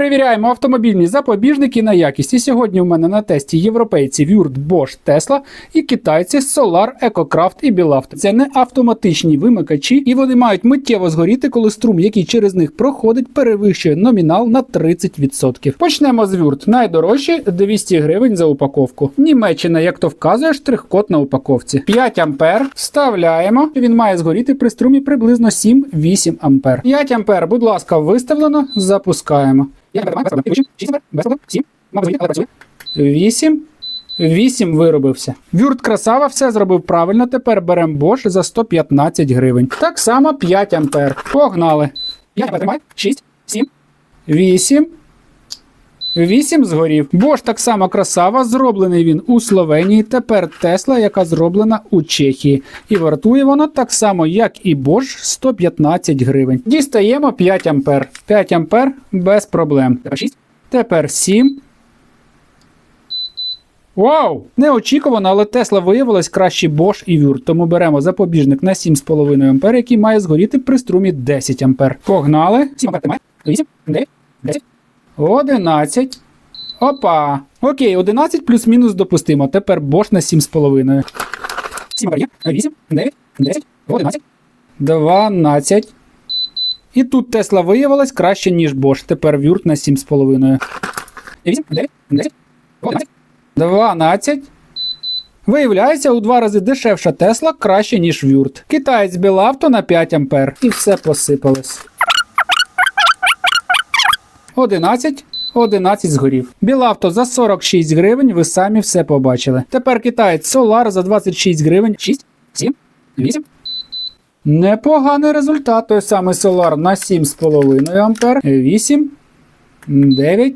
Перевіряємо автомобільні запобіжники на якість. І сьогодні у мене на тесті європейці Würth, Bosch, Tesla і китайці Solar, EcoCraft і Beloved. Це не автоматичні вимикачі, і вони мають миттєво згоріти, коли струм, який через них проходить, перевищує номінал на 30%. Почнемо з Würth. Найдорожчі 200 гривень за упаковку. Німеччина, як то вказує, штрих-код на упаковці. 5 ампер. Вставляємо. Він має згоріти при струмі приблизно 7-8 ампер. 5 ампер, будь ласка, виставлено. Запускаємо. 8. 8 виробився. Вюрт красава, все зробив правильно. Тепер беремо Bosch за 115 гривень. Так само 5 ампер. Погнали. 5 ампер тримай. 6, 7, 8. 8 згорів. Bosch так само красава. Зроблений він у Словенії. Тепер Тесла, яка зроблена у Чехії. І вартує вона так само, як і Bosch, 115 гривень. Дістаємо 5 ампер. 5 ампер без проблем. Тепер 6. Тепер 7. Вау! Неочікувано, але Тесла виявилась краще Bosch і Würth, тому беремо запобіжник на 7,5 А, який має згоріти при струмі 10 А. Погнали. 7 А 8, 9, 10. 11. Опа. Окей, 11 плюс-мінус допустимо. Тепер Bosch на 7,5. 7 є. 8, 9, 10, 11. 12. І тут Тесла виявилась краще, ніж Bosch. Тепер Würth на 7,5. 8, 9, 10, 11. 12. Виявляється, у два рази дешевша Тесла краще, ніж Würth. Китаєць Білавто на 5 ампер. І все посипалось. 11. 11 згорів. Білавто за 46 гривень, ви самі все побачили. Тепер китаєць Solar за 26 гривень. 6, 7, 8. Непоганий результат. Той самий Solar на 7,5 ампер. 8, 9.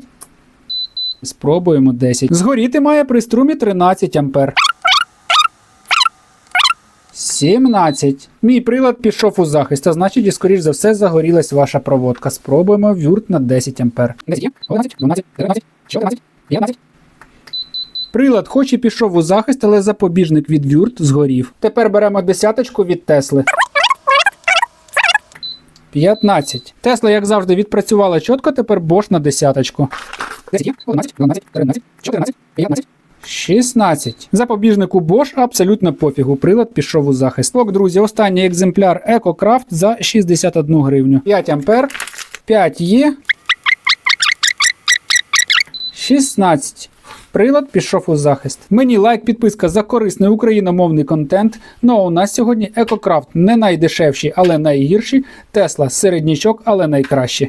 Спробуємо 10. Згоріти має при струмі 13 ампер. 17. Мій прилад пішов у захист, а значить, і скоріш за все загорілась ваша проводка. Спробуємо вюрт на 10 ампер. 10, 11, 12, 13, 14, 15. Прилад хоч і пішов у захист, але запобіжник від вюрт згорів. Тепер беремо десяточку від Тесли. 15. Тесла, як завжди, відпрацювала чітко, тепер Bosch на десяточку. 10, 11, 12, 13, 14, 15. 16. Запобіжнику Bosch абсолютно пофігу. Прилад пішов у захист. Ок, друзі, останній екземпляр EcoCraft за 61 гривню. 5 ампер. 5 є. 16. Прилад пішов у захист. Мені лайк, підписка за корисний україномовний контент. Ну а у нас сьогодні EcoCraft не найдешевші, але найгірші. Tesla середнячок, але найкращі.